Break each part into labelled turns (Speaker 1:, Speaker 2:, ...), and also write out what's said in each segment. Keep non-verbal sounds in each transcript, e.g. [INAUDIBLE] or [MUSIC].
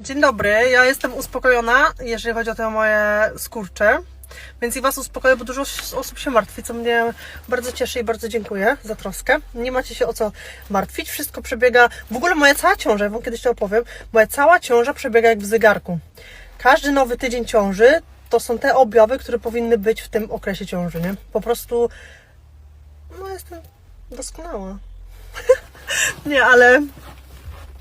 Speaker 1: Dzień dobry, ja jestem uspokojona, jeżeli chodzi o te moje skurcze. Więc i Was uspokoję, bo dużo osób się martwi, co mnie bardzo cieszy i bardzo dziękuję za troskę. Nie macie się o co martwić, wszystko przebiega. W ogóle moja cała ciąża, ja Wam kiedyś to opowiem, moja cała ciąża przebiega jak w zegarku. Każdy nowy tydzień ciąży to są te objawy, które powinny być w tym okresie ciąży, nie? Po prostu, no jestem doskonała. [LAUGHS] nie, ale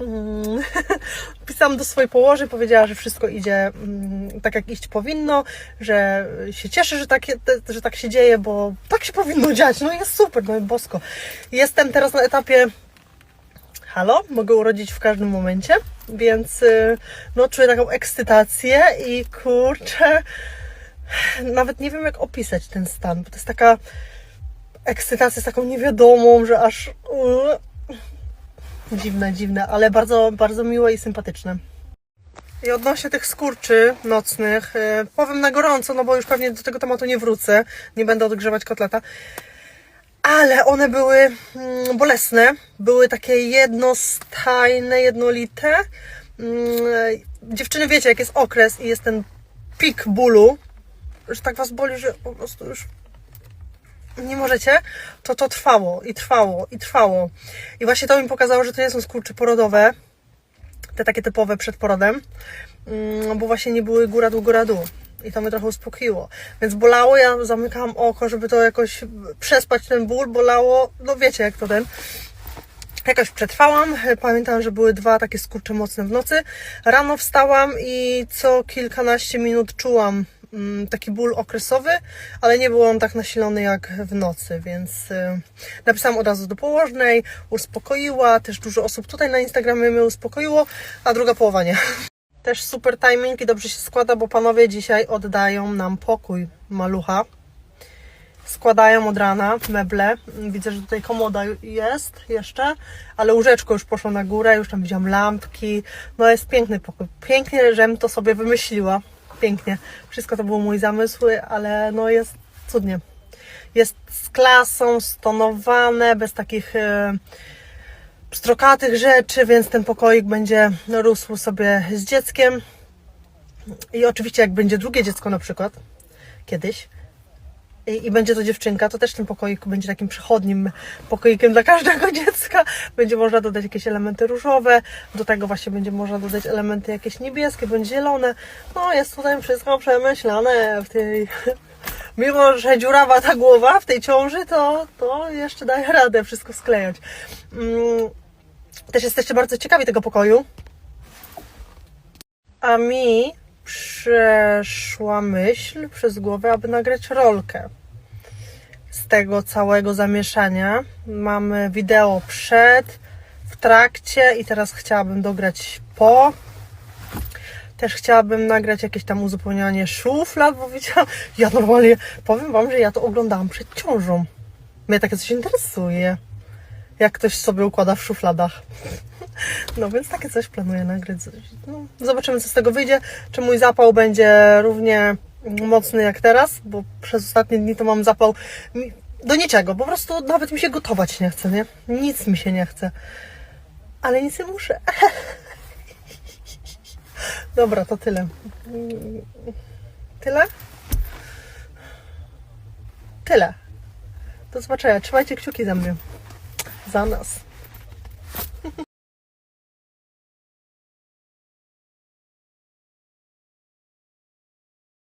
Speaker 1: Mm, [LAUGHS] pisałam do swojej położy, powiedziała, że wszystko idzie mm, tak, jak iść powinno, że się cieszy, że tak, że tak się dzieje, bo tak się powinno dziać. No jest super, no i bosko. Jestem teraz na etapie halo, mogę urodzić w każdym momencie, więc y, no czuję taką ekscytację i kurczę, nawet nie wiem jak opisać ten stan, bo to jest taka ekscytacja z taką niewiadomą, że aż... Dziwne, dziwne, ale bardzo, bardzo miłe i sympatyczne. I odnośnie tych skurczy nocnych, yy, powiem na gorąco, no bo już pewnie do tego tematu nie wrócę, nie będę odgrzewać kotleta, ale one były mm, bolesne, były takie jednostajne, jednolite. Mm, dziewczyny wiecie, jak jest okres i jest ten pik bólu, że tak was boli, że po prostu już nie możecie, to to trwało i trwało i trwało. I właśnie to mi pokazało, że to nie są skurcze porodowe, te takie typowe przed porodem, mm, bo właśnie nie były góra dół, góra dół. I to mnie trochę uspokoiło. Więc bolało, ja zamykałam oko, żeby to jakoś przespać ten ból, bolało, no wiecie jak to ten. Jakoś przetrwałam. Pamiętam, że były dwa takie skurcze mocne w nocy. Rano wstałam i co kilkanaście minut czułam taki ból okresowy, ale nie był on tak nasilony jak w nocy, więc y, napisałam od razu do położnej, uspokoiła, też dużo osób tutaj na Instagramie mnie uspokoiło, a druga połowa nie. [LAUGHS] Też super timing i dobrze się składa, bo panowie dzisiaj oddają nam pokój malucha. Składają od rana meble. Widzę, że tutaj komoda jest jeszcze, ale łóżeczko już poszło na górę, już tam widziałam lampki. No jest piękny pokój. Pięknie, żem to sobie wymyśliła. Pięknie. Wszystko to był mój zamysł, ale no jest cudnie. Jest z klasą, stonowane, bez takich e, pstrokatych rzeczy, więc ten pokoik będzie rósł sobie z dzieckiem. I oczywiście jak będzie drugie dziecko na przykład, kiedyś, i, będzie to dziewczynka, to też ten pokoik będzie takim przechodnim pokoikiem dla każdego [LAUGHS] dziecka. Będzie można dodać jakieś elementy różowe, do tego właśnie będzie można dodać elementy jakieś niebieskie bądź zielone. No jest tutaj wszystko przemyślane w tej... [LAUGHS] Mimo, że dziurawa ta głowa w tej ciąży, to, to jeszcze daje radę wszystko sklejać. Mm, też jesteście bardzo ciekawi tego pokoju. A mi przeszła myśl przez głowę, aby nagrać rolkę z tego całego zamieszania. Mamy wideo przed, w trakcie i teraz chciałabym dograć po. Też chciałabym nagrać jakieś tam uzupełnianie szuflad, bo widziałam, ja normalnie powiem Wam, że ja to oglądałam przed ciążą. Mnie takie coś interesuje, jak ktoś sobie układa w szufladach. [LAUGHS] No więc takie coś planuję nagrać. No, zobaczymy, co z tego wyjdzie. Czy mój zapał będzie równie mocny jak teraz, bo przez ostatnie dni to mam zapał do niczego. Po prostu nawet mi się gotować nie chce, nie? Nic mi się nie chce. Ale nic nie muszę. [LAUGHS] Dobra, to tyle. Tyle? Tyle. Do zobaczenia. Trzymajcie kciuki za mnie. Za.